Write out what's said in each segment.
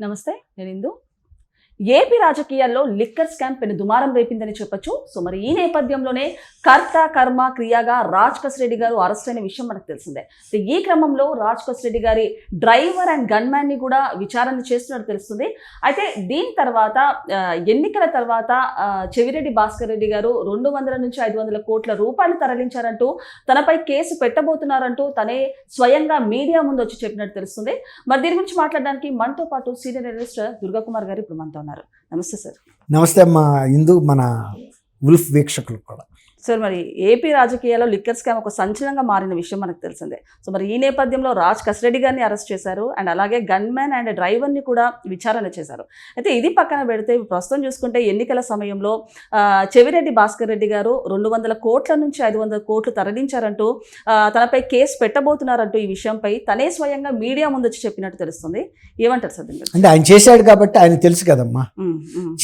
నమస్తే నేను ఇందు. ఏపీ రాజకీయాల్లో లిక్కర్ స్కామ్ పెను దుమారం రేపిందని చెప్పొచ్చు. సో మరి ఈ నేపథ్యంలోనే కర్త కర్మ క్రియాగా రాజ్ రెడ్డి గారు అరెస్ట్ అయిన విషయం మనకు తెలిసిందే. సో ఈ క్రమంలో రాజ్ రెడ్డి గారి డ్రైవర్ అండ్ గన్మ్యాన్ని కూడా విచారణ చేస్తున్నట్టు తెలుస్తుంది. అయితే దీని తర్వాత ఎన్నికల తర్వాత చెవిరెడ్డి భాస్కర్ రెడ్డి గారు రెండు వందల నుంచి ఐదు వందల కోట్ల రూపాయలు తరలించారంటూ తనపై కేసు పెట్టబోతున్నారంటూ తనే స్వయంగా మీడియా ముందు వచ్చి చెప్పినట్టు తెలుస్తుంది. మరి దీని గురించి మాట్లాడడానికి మనతో పాటు సీనియర్ ఎడిటర్ దుర్గాకుమార్ గారు ఇప్పుడు మనతో ఉన్నారు. నమస్తే సార్. నమస్తే అమ్మా. ఇందు మన ఉల్ఫ్ వీక్షకులు కూడా. సార్ మరి ఏపీ రాజకీయాల్లో లిక్కర్ స్కామ్ ఒక సంచలనంగా మారిన విషయం మనకు తెలిసిందే. సో మరి ఈ నేపథ్యంలో రాజ్ కసిరెడ్డి గారిని అరెస్ట్ చేశారు అండ్ అలాగే గన్మ్యాన్ అండ్ డ్రైవర్ని కూడా విచారణ చేశారు. అయితే ఇది పక్కన పెడితే ప్రస్తుతం చూసుకుంటే ఎన్నికల సమయంలో చెవిరెడ్డి భాస్కర్ రెడ్డి గారు రెండు వందల కోట్ల నుంచి ఐదు వందల కోట్లు తరలించారంటూ తనపై కేసు పెట్టబోతున్నారంటూ ఈ విషయంపై తనే స్వయంగా మీడియా ముందు వచ్చి చెప్పినట్టు తెలుస్తుంది. ఏమంటారు సార్? అంటే ఆయన చేశాడు కాబట్టి ఆయన తెలుసు కదమ్మా.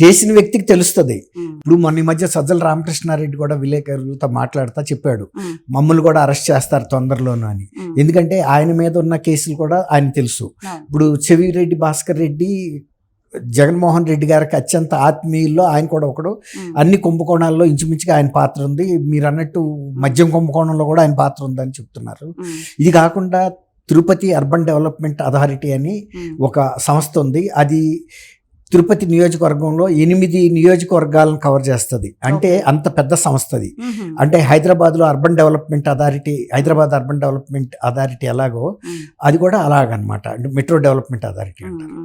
చేసిన వ్యక్తికి తెలుస్తుంది. ఇప్పుడు మొన్న ఈ మధ్య సజ్జల రామకృష్ణారెడ్డి కూడా విలేకరులతో మాట్లాడుతా చెప్పాడు. మమ్మల్ని కూడా అరెస్ట్ చేస్తారు తొందరలోను అని. ఎందుకంటే ఆయన మీద ఉన్న కేసులు కూడా ఆయన తెలుసు. ఇప్పుడు చెవిరెడ్డి భాస్కర్ రెడ్డి జగన్మోహన్ రెడ్డి గారికి అత్యంత ఆత్మీయుల్లో ఆయన కూడా ఒకడు. అన్ని కుంభకోణాల్లో ఇంచుమించుగా ఆయన పాత్ర ఉంది. మీరు అన్నట్టు మద్యం కుంభకోణంలో కూడా ఆయన పాత్ర ఉందని చెప్తున్నారు. ఇది కాకుండా తిరుపతి అర్బన్ డెవలప్మెంట్ అథారిటీ అని ఒక సంస్థ ఉంది. అది తిరుపతి నియోజకవర్గంలో ఎనిమిది నియోజకవర్గాలను కవర్ చేస్తుంది. అంటే. అంత పెద్ద సంస్థ అది ఉమ్, అంటే హైదరాబాద్లో urban development authority Hyderabad urban development authority ఎలాగో అది కూడా అలాగనమాట. అంటే మెట్రో డెవలప్మెంట్ అథారిటీ అంటారు.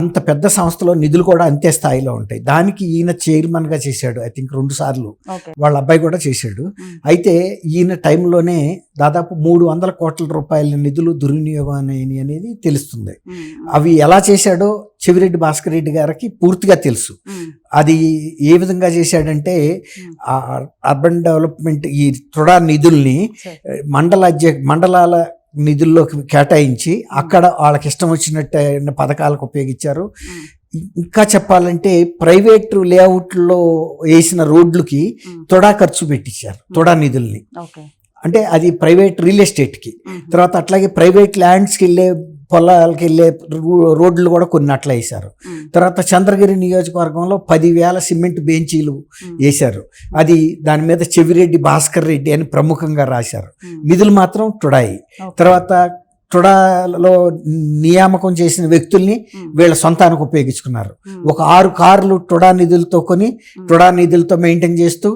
అంత పెద్ద సంస్థలో నిధులు కూడా అంతే స్థాయిలో ఉంటాయి. దానికి ఈయన చైర్మన్గా చేశాడు. ఐ థింక్ రెండు సార్లు వాళ్ళ అబ్బాయి కూడా చేశాడు. అయితే ఈయన టైంలోనే దాదాపు మూడు వందల కోట్ల రూపాయల నిధులు దుర్వినియోగం అనేది తెలుస్తుంది. అవి ఎలా చేశాడో చెవిరెడ్డి భాస్కర్ రెడ్డి గారికి పూర్తిగా తెలుసు. అది ఏ విధంగా చేశాడంటే అర్బన్ డెవలప్మెంట్ ఈ తృడా నిధుల్ని. మండల మండలాల నిధుల్లోకి కేటాయించి అక్కడ వాళ్ళకి ఇష్టం వచ్చినట్టు పథకాలకు ఉపయోగించారు. ఇంకా చెప్పాలంటే ప్రైవేట్ లేఅవుట్లో వేసిన రోడ్లకి తొడా ఖర్చు పెట్టించారు తొడా నిధుల్ని. అంటే అది ప్రైవేట్ రియల్ ఎస్టేట్కి. తర్వాత అట్లాగే ప్రైవేట్ ల్యాండ్స్కి వెళ్ళే పొలాలకి వెళ్ళే రోడ్లు కూడా కొన్ని అట్లా వేశారు. తర్వాత చంద్రగిరి నియోజకవర్గంలో పదివేల సిమెంట్ బెంచీలు వేశారు. అది దాని మీద చెవిరెడ్డి భాస్కర్ రెడ్డి అని ప్రముఖంగా రాశారు. నిధులు మాత్రం టుడాయి. తర్వాత టుడాలో నియామకం చేసిన వ్యక్తుల్ని వీళ్ళ సొంతానికి ఉపయోగించుకున్నారు. ఒక ఆరు కార్లు టుడా నిధులతో కొని టుడా నిధులతో మెయింటైన్ చేస్తూ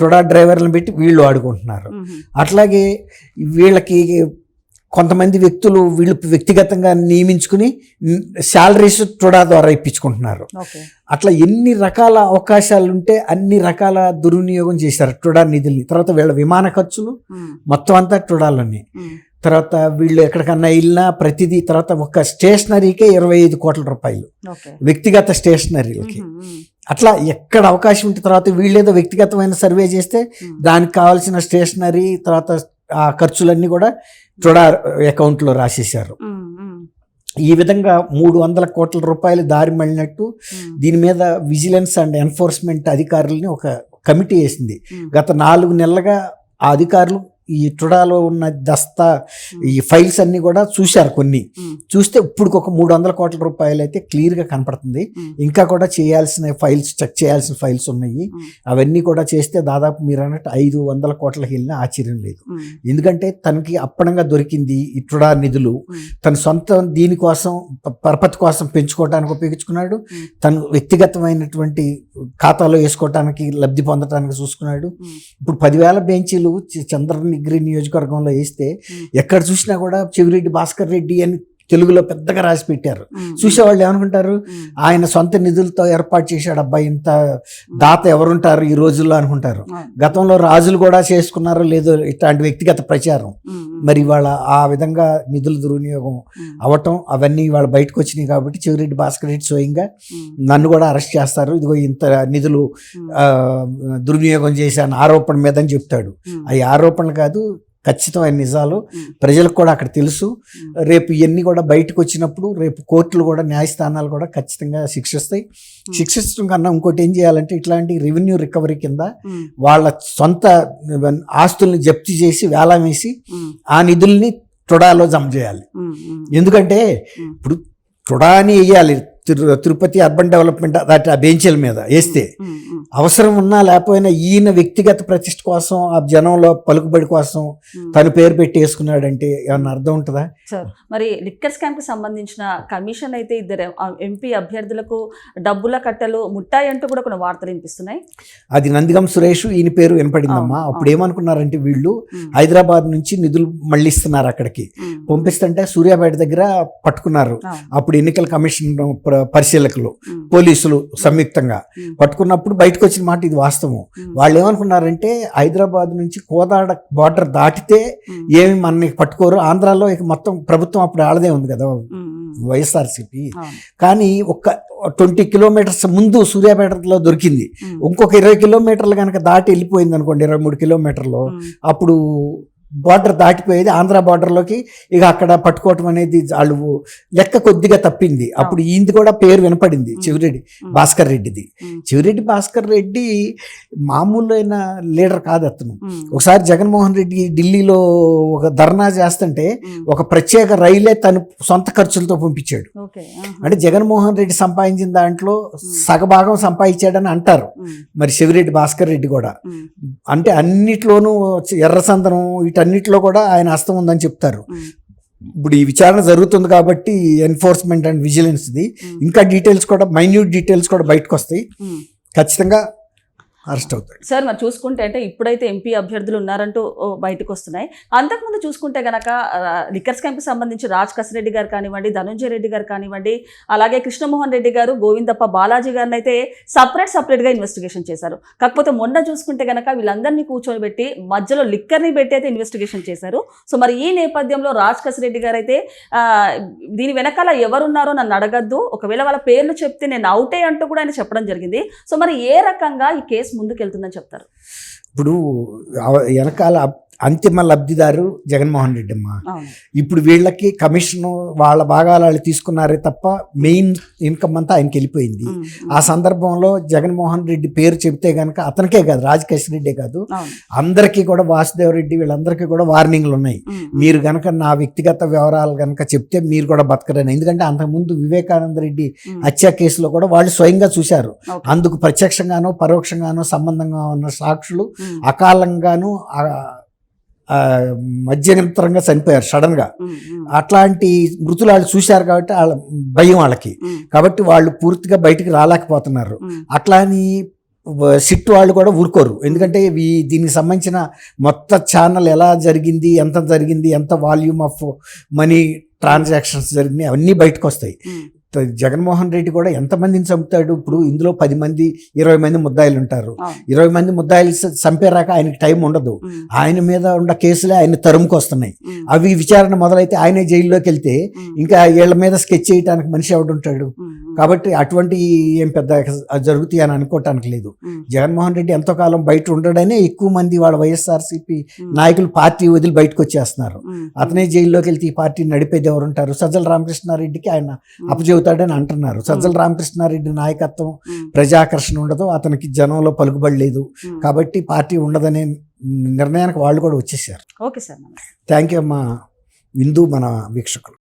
టుడా డ్రైవర్లను పెట్టి వీళ్ళు వాడుకుంటున్నారు ఉమ్, అట్లాగే వీళ్ళకి కొంతమంది వ్యక్తులు వీళ్ళు వ్యక్తిగతంగా నియమించుకుని శాలరీస్ టుడా ద్వారా ఇప్పించుకుంటున్నారు. అట్లా ఎన్ని రకాల అవకాశాలు ఉంటే అన్ని రకాల దుర్వినియోగం చేశారు టుడా నిధుల్ని. తర్వాత వీళ్ళ విమాన ఖర్చులు మొత్తం అంతా టుడాలోనే తర్వాత వీళ్ళు ఎక్కడికన్నా వెళ్ళినా ప్రతిదీ తర్వాత ఒక స్టేషనరీకే ఇరవై ఐదు కోట్ల రూపాయలు. వ్యక్తిగత స్టేషనరీలకి. అట్లా ఎక్కడ అవకాశం ఉంటే తర్వాత వీళ్ళేదో వ్యక్తిగతమైన సర్వే చేస్తే దానికి కావాల్సిన స్టేషనరీ తర్వాత ఆ ఖర్చులన్నీ కూడా టుడా అకౌంట్లో రాసేశారు. ఈ విధంగా మూడు వందల కోట్ల రూపాయలు దారి మళ్ళినట్టు దీని మీద విజిలెన్స్ అండ్ ఎన్ఫోర్స్మెంట్ అధికారులని ఒక కమిటీ వేసింది. గత నాలుగు నెలలుగా ఆ అధికారులు ఈ టుడాలో ఉన్న దస్తా ఈ ఫైల్స్ అన్ని కూడా చూశారు కొన్ని. చూస్తే ఇప్పుడు ఒక మూడు వందల కోట్ల రూపాయలు అయితే క్లియర్గా కనపడుతుంది. ఇంకా కూడా చేయాల్సిన ఫైల్స్ చెక్ చేయాల్సిన ఫైల్స్ ఉన్నాయి. అవన్నీ కూడా చేస్తే దాదాపు మీరు అన్నట్టు ఐదు వందల కోట్లకి వెళ్ళినా ఆశ్చర్యం లేదు. ఎందుకంటే తనకి అప్పనంగా దొరికింది ఈ టుడా నిధులు. తన సొంత దీనికోసం పరపతి కోసం పెంచుకోవడానికి ఉపయోగించుకున్నాడు. తను వ్యక్తిగతమైనటువంటి ఖాతాలో వేసుకోవటానికి లబ్ధి పొందడానికి చూసుకున్నాడు. ఇప్పుడు పదివేల బెంచీలు చ- చంద్రగిరి నియోజకవర్గంలో వేస్తే. ఎక్కడ చూసినా కూడా చెవిరెడ్డి భాస్కర్ రెడ్డి అని తెలుగులో పెద్దగా రాసి పెట్టారు. చూసేవాళ్ళు ఏమనుకుంటారు? ఆయన సొంత నిధులతో ఏర్పాటు చేశాడు అబ్బాయి ఇంత దాత ఎవరుంటారు ఈ రోజుల్లో? అనుకుంటారు. గతంలో రాజులు కూడా చేసుకున్నారో లేదో ఇట్లాంటి వ్యక్తిగత ప్రచారం. మరి వాళ్ళ ఆ విధంగా నిధుల దుర్వినియోగం అవటం అవన్నీ వాళ్ళ బయటకు వచ్చినాయి కాబట్టి చెవిరెడ్డి భాస్కర్ రెడ్డి స్వయంగా నన్ను కూడా అరెస్ట్ చేస్తారు. ఇదిగో ఇంత నిధులు దుర్వినియోగం చేశాను ఆరోపణ మీద అని చెప్తాడు. అవి ఆరోపణలు కాదు ఖచ్చితమైన నిజాలు ప్రజలకు కూడా అక్కడ తెలుసు. రేపు ఇవన్నీ కూడా బయటకు వచ్చినప్పుడు రేపు కోర్టులు కూడా న్యాయస్థానాలు కూడా ఖచ్చితంగా శిక్షిస్తాయి. శిక్షించడం కన్నా ఇంకోటి ఏం చేయాలంటే ఇట్లాంటి రెవెన్యూ రికవరీ కింద వాళ్ళ సొంత ఆస్తుల్ని జప్తు చేసి వేలం వేసి ఆ నిధుల్ని టుడాలో జమ చేయాలి. ఎందుకంటే. ఇప్పుడు టుడా అని వేయాలి. తిరుపతి అర్బన్ డెవలప్మెంట్ దాటి ఆ బెంచీల మీద వేస్తే అవసరం ఉన్నా లేకపోయినా ఈయన వ్యక్తిగత ప్రతిష్ట కోసం ఆ జనంలో పలుకుబడి కోసం. తను పేరు పెట్టి వేసుకున్నాడంటే ఏమన్నా అర్థం ఉంటుందా? సార్ మరి లిక్కర్ స్కామ్కి సంబంధించిన కమిషన్ అయితే ఇద్దరు ఎంపీ అభ్యర్థులకు డబ్బుల కట్టలు ముట్టాయి అంటూ కూడా కొన్ని వార్తలు వినిపిస్తున్నాయి. అది నందిగం సురేష్ ఈయన పేరు వినపడిందమ్మా. అప్పుడు. ఏమనుకున్నారంటే వీళ్ళు హైదరాబాద్ నుంచి నిధులు మళ్ళిస్తున్నారు అక్కడికి. పంపిస్తుంటే సూర్యాపేట దగ్గర పట్టుకున్నారు. అప్పుడు ఎన్నికల కమిషన్ పరిశీలకులు పోలీసులు సంయుక్తంగా పట్టుకున్నప్పుడు బయటకు వచ్చిన మాట ఇది వాస్తవం. వాళ్ళు ఏమనుకున్నారంటే హైదరాబాద్ నుంచి కోదాడ బార్డర్ దాటితే ఏమి మనని పట్టుకోరు. ఆంధ్రాలో ఇక మొత్తం ప్రభుత్వం అప్పుడు ఆడదే ఉంది కదా వైఎస్ఆర్సీపీ. కానీ ఒక్క ట్వంటీ కిలోమీటర్స్ ముందు సూర్యాపేటలో దొరికింది. ఇంకొక ఇరవై కిలోమీటర్లు కనుక దాటి వెళ్ళిపోయింది అనుకోండి ఇరవై మూడు కిలోమీటర్లు అప్పుడు బార్డర్ దాటిపోయేది ఆంధ్ర బార్డర్లోకి. ఇక అక్కడ పట్టుకోవటం అనేది వాళ్ళు లెక్క కొద్దిగా తప్పింది. అప్పుడు ఈయనది కూడా పేరు వినపడింది చివిరెడ్డి భాస్కర్ రెడ్డిది. చివిరెడ్డి భాస్కర్ రెడ్డి మామూలైన లీడర్ కాదు అతను. ఒకసారి జగన్మోహన్ రెడ్డి ఢిల్లీలో ఒక ధర్నా చేస్తుంటే ఒక ప్రత్యేక రైలే తను సొంత ఖర్చులతో పంపించాడు. అంటే జగన్మోహన్ రెడ్డి సంపాదించిన దాంట్లో సగభాగం సంపాదించాడని అంటారు. మరి శివిరెడ్డి భాస్కర్ రెడ్డి కూడా. అంటే అన్నిట్లోనూ ఎర్రసందనం వీటన్నిటిలో కూడా ఆయన హస్తం ఉందని చెప్తారు. ఇప్పుడు ఈ విచారణ జరుగుతుంది కాబట్టి ఎన్ఫోర్స్మెంట్ అండ్ విజిలెన్స్ది. ఇంకా డీటెయిల్స్ కూడా మైన్యూట్ డీటెయిల్స్ కూడా బయటకు వస్తాయి. ఖచ్చితంగా అరెస్ట్ అవుతాడు. సార్ మరి చూసుకుంటే అంటే ఇప్పుడైతే ఎంపీ అభ్యర్థులు ఉన్నారంటూ ఓ, బయటకు వస్తున్నాయి. అంతకుముందు చూసుకుంటే గనక లిక్కర్ స్కామ్కి సంబంధించి రాజ్ కసిరెడ్డి గారు కానివ్వండి ధనుంజయ రెడ్డి గారు కానివ్వండి అలాగే కృష్ణమోహన్ రెడ్డి గారు గోవిందప్ప బాలాజీ గారిని అయితే సపరేట్ సపరేట్గా ఇన్వెస్టిగేషన్ చేశారు. కాకపోతే మొన్న చూసుకుంటే గనక వీళ్ళందరినీ కూర్చోబెట్టి మధ్యలో లిక్కర్ని పెట్టి అయితే ఇన్వెస్టిగేషన్ చేశారు. సో మరి ఈ నేపథ్యంలో రాజ్ కసిరెడ్డి గారు అయితే దీని వెనకాల ఎవరున్నారో నన్ను అడగద్దు. ఒకవేళ వాళ్ళ పేర్లు చెప్తే నేను అవుటే అంటూ కూడా ఆయన చెప్పడం జరిగింది. సో మరి ఏ రకంగా ఈ కేసు ముందుకెళ్తుందని చెప్తారు. ఇప్పుడు వెనకాల అంతిమ లబ్ధిదారు జగన్మోహన్ రెడ్డి అమ్మ ఇప్పుడు వీళ్ళకి కమిషన్ వాళ్ళ భాగాలు వాళ్ళు తీసుకున్నారే తప్ప మెయిన్ ఇన్కమ్ అంతా ఆయనకి వెళ్ళిపోయింది. ఆ సందర్భంలో జగన్మోహన్ రెడ్డి పేరు చెప్తే గనక అతనికే కాదు రాజకేశ్ రెడ్డే కాదు. అందరికీ కూడా వాసుదేవ్ రెడ్డి వీళ్ళందరికీ కూడా వార్నింగ్లు ఉన్నాయి. మీరు గనక నా వ్యక్తిగత వివరాలు గనక చెప్తే మీరు కూడా బతకరని. ఎందుకంటే అంతకుముందు వివేకానంద రెడ్డి హత్య కేసులో కూడా వాళ్ళు స్వయంగా చూశారు. అందుకు ప్రత్యక్షంగానో పరోక్షంగానో సంబంధంగా ఉన్న సాక్షులు అకాలంగాను మధ్యంతరంగా చనిపోయారు సడన్గా. అట్లాంటి మృతులు వాళ్ళు చూశారు కాబట్టి వాళ్ళ భయం వాళ్ళకి. కాబట్టి వాళ్ళు పూర్తిగా బయటికి రాలేకపోతున్నారు. అట్లా అని సిట్ వాళ్ళు కూడా ఊరుకోరు. ఎందుకంటే ఈ- దీనికి సంబంధించిన మొత్తం ఛానల్ ఎలా జరిగింది ఎంత జరిగింది ఎంత వాల్యూమ్ ఆఫ్ మనీ ట్రాన్సాక్షన్స్ జరిగినాయి అవన్నీ బయటకు వస్తాయి జగన్మోహన్ రెడ్డి కూడా ఎంతమందిని చంపుతాడు? ఇప్పుడు ఇందులో పది మంది ఇరవై మంది ముద్దాయిలు ఉంటారు. ఇరవై మంది ముద్దాయిలు చంపేరాక ఆయనకి టైం ఉండదు. ఆయన మీద ఉన్న కేసులే ఆయన తరుముకు వస్తున్నాయి. అవి విచారణ మొదలైతే ఆయనే జైల్లోకి వెళ్తే ఇంకా వీళ్ళ మీద స్కెచ్ చేయడానికి మనిషి ఎవడుంటాడు? కాబట్టి అటువంటి ఏం పెద్ద జరుగుతాయి అని అనుకోవటానికి లేదు. జగన్మోహన్ రెడ్డి ఎంతో కాలం బయట ఉండడనే ఎక్కువ మంది వాళ్ళ వైఎస్ఆర్సీపీ నాయకులు పార్టీ వదిలి బయటకు వచ్చేస్తున్నారు. అతనే జైల్లోకి వెళ్తే ఈ పార్టీ నడిపేది ఎవరు ఉంటారు సజ్జల రామకృష్ణారెడ్డికి ఆయన అప్పచెబుతాడని అంటున్నారు. సజ్జల రామకృష్ణారెడ్డి నాయకత్వం ప్రజాకర్షణ ఉండదు అతనికి జనంలో పలుకుబడి లేదు. ఉమ్. కాబట్టి పార్టీ ఉండదనే నిర్ణయానికి వాళ్ళు కూడా వచ్చేసారు ఓకే సార్. థ్యాంక్ యూ అమ్మా. విందు మన వీక్షకులు.